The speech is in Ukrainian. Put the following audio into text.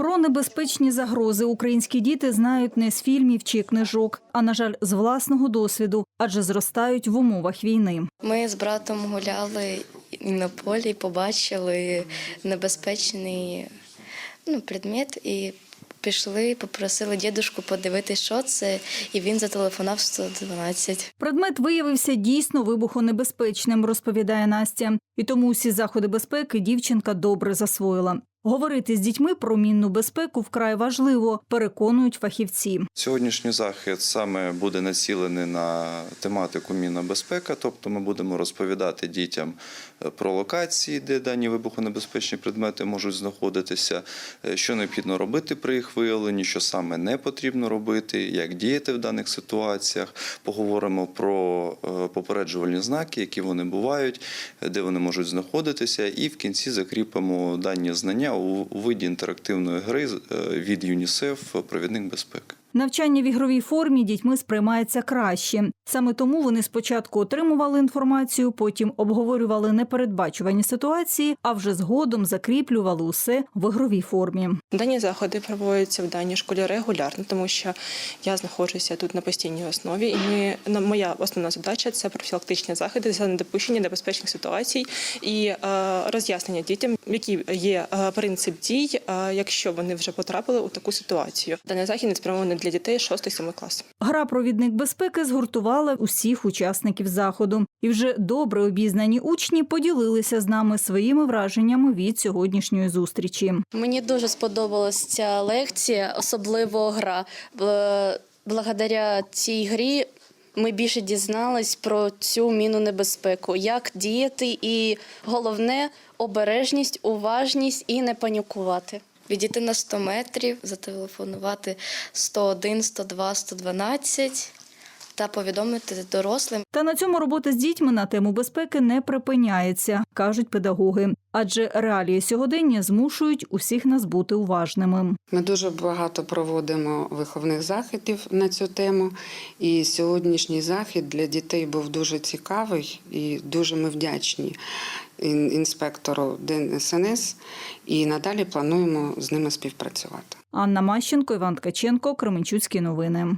Про небезпечні загрози українські діти знають не з фільмів чи книжок, а на жаль, з власного досвіду, адже зростають в умовах війни. Ми з братом гуляли на полі, побачили небезпечний ну, предмет і пішли, попросили дідушку подивитися, що це, і він зателефонував 112. Предмет виявився дійсно вибухонебезпечним, розповідає Настя. І тому усі заходи безпеки дівчинка добре засвоїла. Говорити з дітьми про мінну безпеку вкрай важливо, переконують фахівці. Сьогоднішній захід саме буде націлений на тематику мінна безпека, тобто ми будемо розповідати дітям е, про локації, де дані вибухонебезпечні предмети можуть знаходитися, е, що необхідно робити при їх виявленні, що саме не потрібно робити, як діяти в даних ситуаціях. Поговоримо про е, попереджувальні знаки, які вони бувають, де вони можуть знаходитися, і в кінці закріпимо дані знання у виді інтерактивної гри е, від ЮНІСЕФ Провідник безпеки. Навчання в ігровій формі дітьми сприймається краще. Саме тому вони спочатку отримували інформацію, потім обговорювали непередбачувані ситуації, а вже згодом закріплювали усе в ігровій формі. Дані заходи проводяться в даній школі регулярно, тому що я знаходжуся тут на постійній основі, і ми моя основна задача це профілактичні заходи за недопущення небезпечних ситуацій і е, роз'яснення дітям, який є е, принцип дій, е, якщо вони вже потрапили у таку ситуацію. Даний захід не спрямований для дітей 6-7 класу. Гра провідник безпеки згуртувала усіх учасників заходу, і вже добре обізнані учні поділилися з нами своїми враженнями від сьогоднішньої зустрічі. Мені дуже сподобалась ця лекція, особливо гра. Благодаря цій грі ми більше дізнались про цю міну небезпеку, як діяти, і головне обережність, уважність і не панікувати. Відійти на 100 метрів, зателефонувати 101, 102, 112 та повідомити дорослим. Та на цьому робота з дітьми на тему безпеки не припиняється, кажуть педагоги. Адже реалії сьогодення змушують усіх нас бути уважними. Ми дуже багато проводимо виховних заходів на цю тему. І сьогоднішній захід для дітей був дуже цікавий і дуже ми вдячні ін- інспектору ДНСНС. І надалі плануємо з ними співпрацювати. Анна Мащенко, Іван Ткаченко, Кременчуцькі новини.